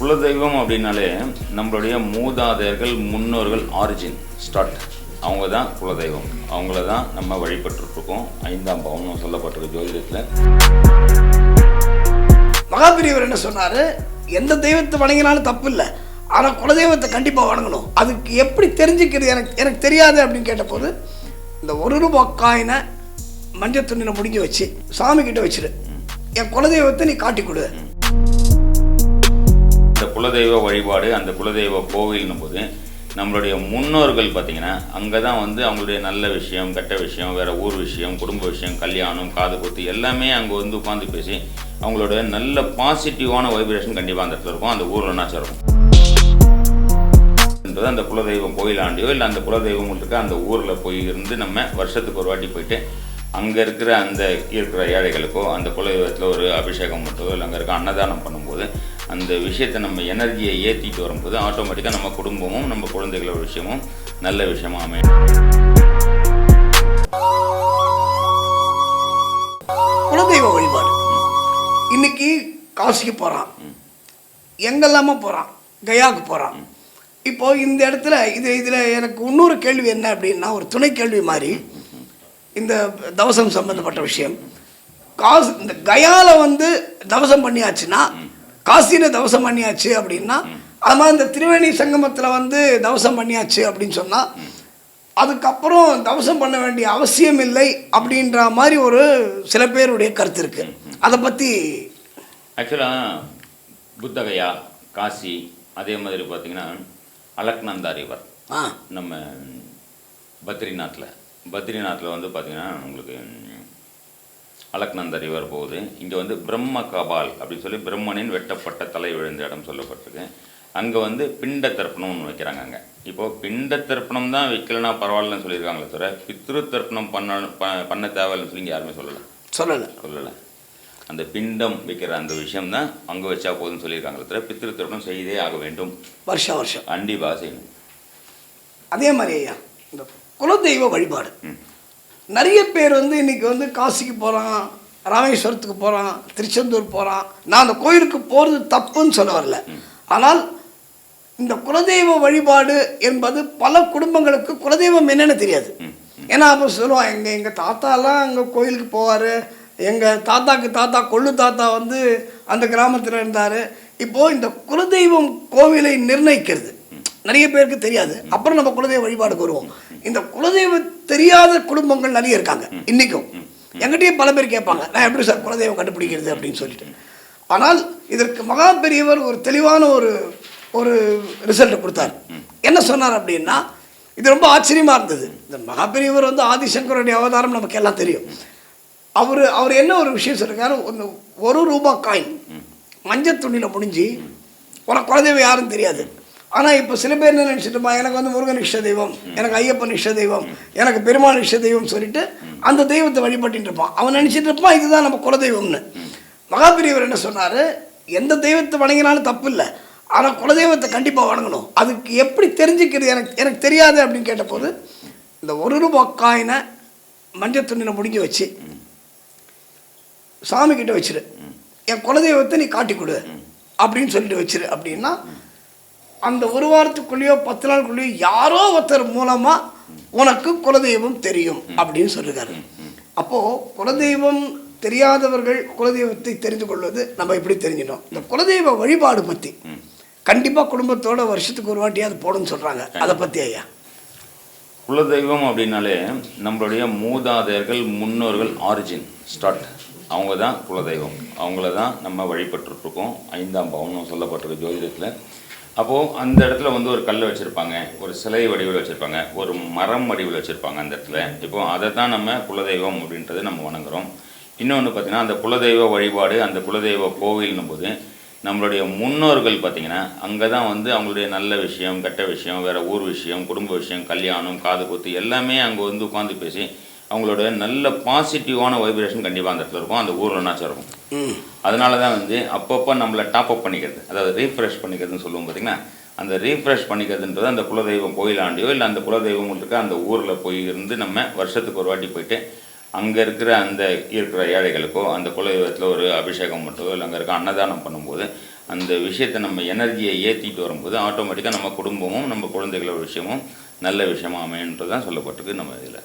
குலதெய்வம் அப்படின்னாலே நம்மளுடைய மூதாதையர்கள் முன்னோர்கள் ஆரிஜின் ஸ்டார்ட் அவங்க தான் குலதெய்வம். அவங்கள தான் நம்ம வழிபட்டுருக்கோம். ஐந்தாம் பவனம் சொல்லப்பட்டிருக்கு ஜோதிடத்தில். மகாபிரியவர் என்ன சொன்னார்? எந்த தெய்வத்தை வணங்கினாலும் தப்பு இல்லை ஆனால் குலதெய்வத்தை கண்டிப்பாக வணங்கணும். அதுக்கு எப்படி தெரிஞ்சுக்கிறது எனக்கு எனக்கு தெரியாது அப்படின்னு கேட்டபோது இந்த ஒரு ரூபாய் காயினை மஞ்சள் துணியில் முடிஞ்சு வச்சு சாமி கிட்ட வச்சிரு. என் குலதெய்வத்தை நீ காட்டி கொடு. குலதெய்வ வழிபாடு அந்த குலதெய்வ கோவில்னும் போது நம்மளுடைய முன்னோர்கள் பார்த்தீங்கன்னா அங்கே தான் வந்து அவங்களுடைய நல்ல விஷயம் கெட்ட விஷயம் வேற ஊர் விஷயம் குடும்ப விஷயம் கல்யாணம் காது குத்து எல்லாமே அங்கே வந்து உட்காந்து பேசி அவங்களோட நல்ல பாசிட்டிவான வைப்ரேஷன் கண்டிப்பாக அந்த இடத்துல இருக்கும். அந்த ஊரில் என்னாச்சும் இருக்கும் அந்த குலதெய்வம் கோயிலாண்டியோ இல்லை அந்த குலதெய்வம் இருக்க அந்த ஊரில் போய் இருந்து நம்ம வருஷத்துக்கு ஒரு வாட்டி போயிட்டு அங்கே இருக்கிற அந்த இருக்கிற ஏழைகளுக்கோ அந்த குலதெய்வத்தில் ஒரு அபிஷேகம் பண்ணுறதோ இல்லை அங்கே இருக்க அன்னதானம் பண்ணும்போது அந்த விஷயத்தை நம்ம எனர்ஜியை ஏற்றிட்டு வரும்போது ஆட்டோமேட்டிக்காக நம்ம குடும்பமும் நம்ம குழந்தைகளோட விஷயமும் நல்ல விஷயமாக அமையும். குலதெய்வ வழிபாடு. இன்னைக்கு காசிக்கு போகிறான் எங்கெல்லாமோ போகிறான் கயாவுக்கு போகிறான் இப்போ இந்த இடத்துல இது இதில் எனக்கு இன்னொரு கேள்வி என்ன அப்படின்னா ஒரு துணை கேள்வி மாதிரி. இந்த தவசம் சம்பந்தப்பட்ட விஷயம். காசு இந்த கயாவில் வந்து தவசம் பண்ணியாச்சுன்னா காசியில் தவசம் பண்ணியாச்சு அப்படின்னா அது மாதிரி இந்த திரிவேணி சங்கமத்தில் வந்து தவசம் பண்ணியாச்சு அப்படின்னு சொன்னால் அதுக்கப்புறம் தவசம் பண்ண வேண்டிய அவசியம் இல்லை அப்படின்ற மாதிரி ஒரு சில பேருடைய கருத்து இருக்கு. அதை பற்றி ஆக்சுவலாக புத்தகயா காசி அதே மாதிரி பார்த்தீங்கன்னா அலக்நந்தா ரிவர் நம்ம பத்ரிநாத்தில் பத்ரிநாத்தில் வந்து பார்த்தீங்கன்னா உங்களுக்கு அலக்நந்த ரிவர் போகுது இங்கே வந்து பிரம்ம கபால் அப்படின்னு சொல்லி பிரம்மனின் வெட்டப்பட்ட தலை விழுந்த இடம் சொல்லப்பட்டிருக்கு. அங்கே வந்து பிண்ட தர்ப்பணம்னு வைக்கிறாங்க அங்கே. இப்போது பிண்ட தர்ப்பணம் தான் வைக்கலனா பரவாயில்லன்னு சொல்லியிருக்காங்களே தவிர பித்ரு தர்ப்பணம் பண்ண ப- பண்ண தேவையில்லைன்னு சொல்லி யாருமே சொல்லலை. சொல்லலை. சொல்லலை. அந்த பிண்டம் வைக்கிற அந்த விஷயம் தான் அங்கே வச்சா போதும்னு சொல்லியிருக்காங்களே தவிர பித்ரு தர்ப்பணம் செய்தே ஆக வேண்டும். வருஷம் வருஷம். கண்டிப்பாக செய்யணும் அதே மாதிரி ஐயா இந்த குலதெய்வ வழிபாடு. நிறைய பேர் வந்து இன்னைக்கு வந்து காசிக்கு போகிறான் ராமேஸ்வரத்துக்கு போகிறான் திருச்செந்தூர் போகிறான் நான் அந்த கோயிலுக்கு போகிறது தப்புன்னு சொல்ல வரல. ஆனால் இந்த குலதெய்வ வழிபாடு என்பது பல குடும்பங்களுக்கு குலதெய்வம் என்னன்னு தெரியாது. ஏன்னா அப்போ சொல்லுவான் எங்கள் எங்கள் தாத்தாலாம் அங்கே கோயிலுக்கு போவார். எங்கள் தாத்தாக்கு தாத்தா கொள்ளு தாத்தா வந்து அந்த கிராமத்தில் இருந்தார். இப்போது இந்த குலதெய்வம் கோவிலை நிர்ணயிக்கிறது. நிறைய பேருக்கு தெரியாது. அப்புறம் நம்ம குலதெய்வ வழிபாடுக்கு வருவோம். இந்த குலதெய்வம் தெரியாத குடும்பங்கள் நிறைய இருக்காங்க இன்றைக்கும் எங்கிட்டயும் பல பேர் கேட்பாங்க நான் எப்படி சார் குலதெய்வம் கண்டுபிடிக்கிறது அப்படின்னு சொல்லிட்டு. ஆனால் இதற்கு மகா பெரியவர் ஒரு தெளிவான ஒரு ஒரு ரிசல்ட் கொடுத்தார். என்ன சொன்னார் அப்படின்னா இது ரொம்ப ஆச்சரியமாக இருந்தது. இந்த மகா பெரியவர் வந்து ஆதிசங்கருடைய அவதாரம் நமக்கு எல்லாம் தெரியும். அவர் அவர் என்ன ஒரு விஷயம் சொல்லிருக்காரு? ஒன்று ஒரு ரூபா காயின். மஞ்சள் துணியில் முடிஞ்சு உனக்கு குலதெய்வம் யாரும் தெரியாது. ஆனால் இப்போ சில பேர் என்ன நினச்சிட்டுமா எனக்கு வந்து முருகன் இஷ்ட தெய்வம் எனக்கு ஐயப்பன் இஷ்ட தெய்வம் எனக்கு பெருமாள் இஷ்ட தெய்வம் சொல்லிட்டு அந்த தெய்வத்தை வழிபட்டு இருப்பான். அவன் நினச்சிட்டு இருப்பான் இதுதான் நம்ம குலதெய்வம்னு. மகாபிரியவர் என்ன சொன்னார்? எந்த தெய்வத்தை வணங்கினாலும் தப்பு இல்லை. ஆனால் குலதெய்வத்தை கண்டிப்பாக வணங்கணும். அதுக்கு எப்படி தெரிஞ்சுக்கிறது எனக்கு எனக்கு தெரியாது அப்படின்னு கேட்டபோது இந்த ஒரு ரூபா காயினை மஞ்சள் துணியில் முடிஞ்சு வச்சு சாமி கிட்ட வச்சிரு. என் குலதெய்வத்தை நீ காட்டி கொடு அப்படின்னு சொல்லிட்டு வச்சிரு அப்படின்னா அந்த ஒரு வாரத்துக்குள்ளேயோ பத்து நாளுக்குள்ளேயோ யாரோ ஒருத்தர் மூலமாக உனக்கு குலதெய்வம் தெரியும் அப்படின்னு சொல்லிருக்காரு. அப்போது குலதெய்வம் தெரியாதவர்கள் குலதெய்வத்தை தெரிந்து கொள்வது நம்ம எப்படி தெரிஞ்சிடும் இந்த குலதெய்வ வழிபாடு பற்றி கண்டிப்பாக குடும்பத்தோட வருஷத்துக்கு ஒரு வாட்டியாவது போடுன்னு சொல்கிறாங்க அதை பற்றி ஐயா. குலதெய்வம் அப்படின்னாலே நம்மளுடைய மூதாதையர்கள் முன்னோர்கள் ஆரிஜின் ஸ்டார்ட் அவங்க தான் குலதெய்வம். அவங்கள தான் நம்ம வழிபட்டுருக்கோம் ஐந்தாம் பவனம் சொல்லப்பட்டிருக்கு ஜோதிடத்தில். அப்போது அந்த இடத்துல வந்து ஒரு கல் வச்சுருப்பாங்க ஒரு சிலை வடிவில் வச்சுருப்பாங்க ஒரு மரம் வடிவில் வச்சுருப்பாங்க அந்த இடத்துல. இப்போ அதை தான் நம்ம குலதெய்வம் அப்படின்றது நம்ம வணங்குறோம். இன்னொன்று பார்த்திங்கன்னா அந்த குலதெய்வ வழிபாடு அந்த குலதெய்வ கோவில்னும் போது நம்மளுடைய முன்னோர்கள் பார்த்திங்கன்னா அங்கே தான் வந்து அவங்களுடைய நல்ல விஷயம் கெட்ட விஷயம் வேறு ஊர் விஷயம் குடும்ப விஷயம் கல்யாணம் காது குத்து எல்லாமே அங்கே வந்து உட்காந்து பேசி அவங்களோட நல்ல பாசிட்டிவான வைப்ரேஷன் கண்டிப்பாக அந்த இடத்துல இருக்கும். அந்த ஊரில் என்னாச்சும் இருக்கும்? அதனால தான் வந்து அப்பப்போ நம்மளை டாப் அப் பண்ணிக்கிறது அதாவது ரீஃப்ரெஷ் பண்ணிக்கிறதுன்னு சொல்லுவோம் பார்த்தீங்கன்னா அந்த ரீஃப்ரெஷ் பண்ணிக்கிறதுன்றது அந்த குலதெய்வம் கோயிலாண்டியோ இல்லை அந்த குலதெய்வம் இருக்க அந்த ஊரில் போய் இருந்து நம்ம வருஷத்துக்கு ஒரு வாட்டி போயிட்டு அங்கே இருக்கிற அந்த இருக்கிற ஏழைகளுக்கோ அந்த குலதெய்வத்தில் ஒரு அபிஷேகம் பண்ணுறதோ இல்லை அங்கே இருக்க அன்னதானம் பண்ணும்போது அந்த விஷயத்தை நம்ம எனர்ஜியை ஏற்றிட்டு வரும்போது ஆட்டோமேட்டிக்காக நம்ம குடும்பமும் நம்ம குழந்தைகளோட விஷயமும் நல்ல விஷயமா அமையன்றது தான் சொல்லப்பட்டிருக்கு நம்ம இதில்.